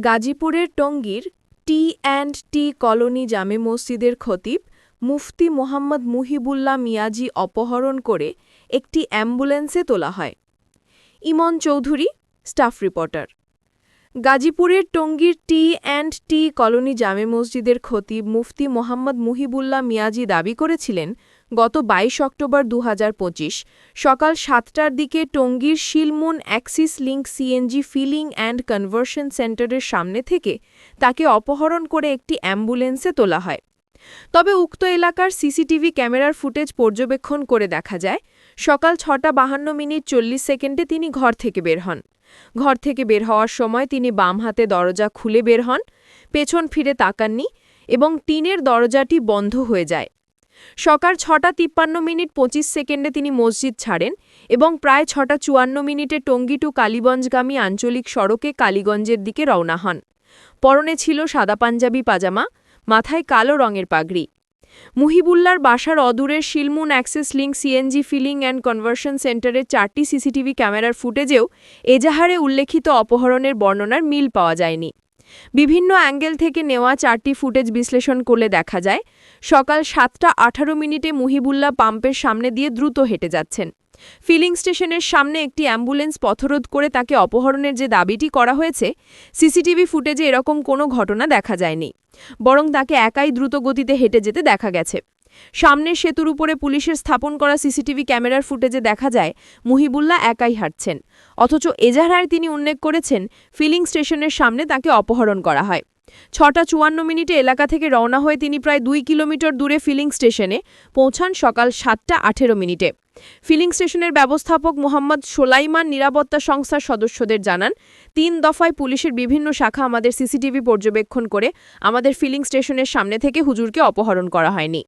গাজীপুরের টঙ্গীর টি and T colony জামে মসজিদের খতিব মুফতি মোহাম্মদ মুহিবুল্লাহ মিয়াজি অপহরণ করে একটি অ্যাম্বুলেন্সে তোলা হয়। Emon Chowdhury, staff reporter. গাজীপুরের টঙ্গীর টি অ্যান্ড টি কলোনি জামে মসজিদের খতিব মুফতি মোহাম্মদ মুহিবুল্লাহ মিয়াজি দাবি করেছিলেন গত ২২ অক্টোবর দু হাজার পঁচিশ সকাল সাতটার দিকে টঙ্গীর Shilmun axis link CNG filling and conversion সেন্টারের সামনে থেকে তাকে অপহরণ করে একটি অ্যাম্বুলেন্সে তোলা হয়। তবে উক্ত এলাকার সিসিটিভি ক্যামেরার ফুটেজ পর্যবেক্ষণ করে দেখা যায়, সকাল ছটা বাহান্ন মিনিট চল্লিশ সেকেন্ডে তিনি ঘর থেকে বের হন। ঘর থেকে বের হওয়ার সময় তিনি বাম হাতে দরজা খুলে বের হন, পেছন ফিরে তাকাননি এবং টিনের দরজাটি বন্ধ হয়ে যায়। সকাল ছটা তিপ্পান্ন মিনিট পঁচিশ সেকেন্ডে তিনি মসজিদ ছাড়েন এবং প্রায় ছটা চুয়ান্ন মিনিটে টঙ্গী টু কালীগঞ্জগামী আঞ্চলিক সড়কে কালীগঞ্জের দিকে রওনা হন। পরনে ছিল সাদা পাঞ্জাবি পাজামা, মাথায় কালো রঙের পাগড়ি। মুহিবুল্লার বাসার অদূরের Shilmun access link CNG filling and conversion সেন্টারের চারটি সিসিটিভি ক্যামেরার ফুটেজেও এজাহারে উল্লেখিত অপহরণের বর্ণনার মিল পাওয়া যায়নি। বিভিন্ন অ্যাঙ্গেল থেকে নেওয়া চারটি ফুটেজ বিশ্লেষণ করলে দেখা যায়, সকাল সাতটা আঠারো মিনিটে মুহিবুল্লাহ পাম্পের সামনে দিয়ে দ্রুত হেঁটে যাচ্ছেন। ফিলিং স্টেশনের সামনে একটি অ্যাম্বুলেন্স পথরোধ করে তাকে অপহরণের যে দাবিটি করা হয়েছে, সিসিটিভি ফুটেজে এরকম কোনো ঘটনা দেখা যায়নি, বরং তাকে একাই দ্রুত গতিতে হেঁটে যেতে দেখা গেছে। সামনের সেতুর উপরে পুলিশের স্থাপন করা সিসিটিভি ক্যামেরার ফুটেজে দেখা যায়, মুহিবুল্লাহ একাই হাঁটছেন। অথচ এজাহারায় তিনি উল্লেখ করেছেন, ফিলিং স্টেশনের সামনে তাকে অপহরণ করা হয়। ছটা চুয়ান্ন মিনিটে এলাকা থেকে রওনা হয়ে তিনি প্রায় দুই কিলোমিটার দূরে ফিলিং স্টেশনে পৌঁছান সকাল সাতটা আঠেরো মিনিটে। ফিলিং স্টেশনের ব্যবস্থাপক মোহাম্মদ সোলাইমান নিরাপত্তা সংস্থার সদস্যদের জানান, তিন দফায় পুলিশের বিভিন্ন শাখা আমাদের সিসিটিভি পর্যবেক্ষণ করে আমাদের ফিলিং স্টেশনের সামনে থেকে হুজুরকে অপহরণ করা হয়নি।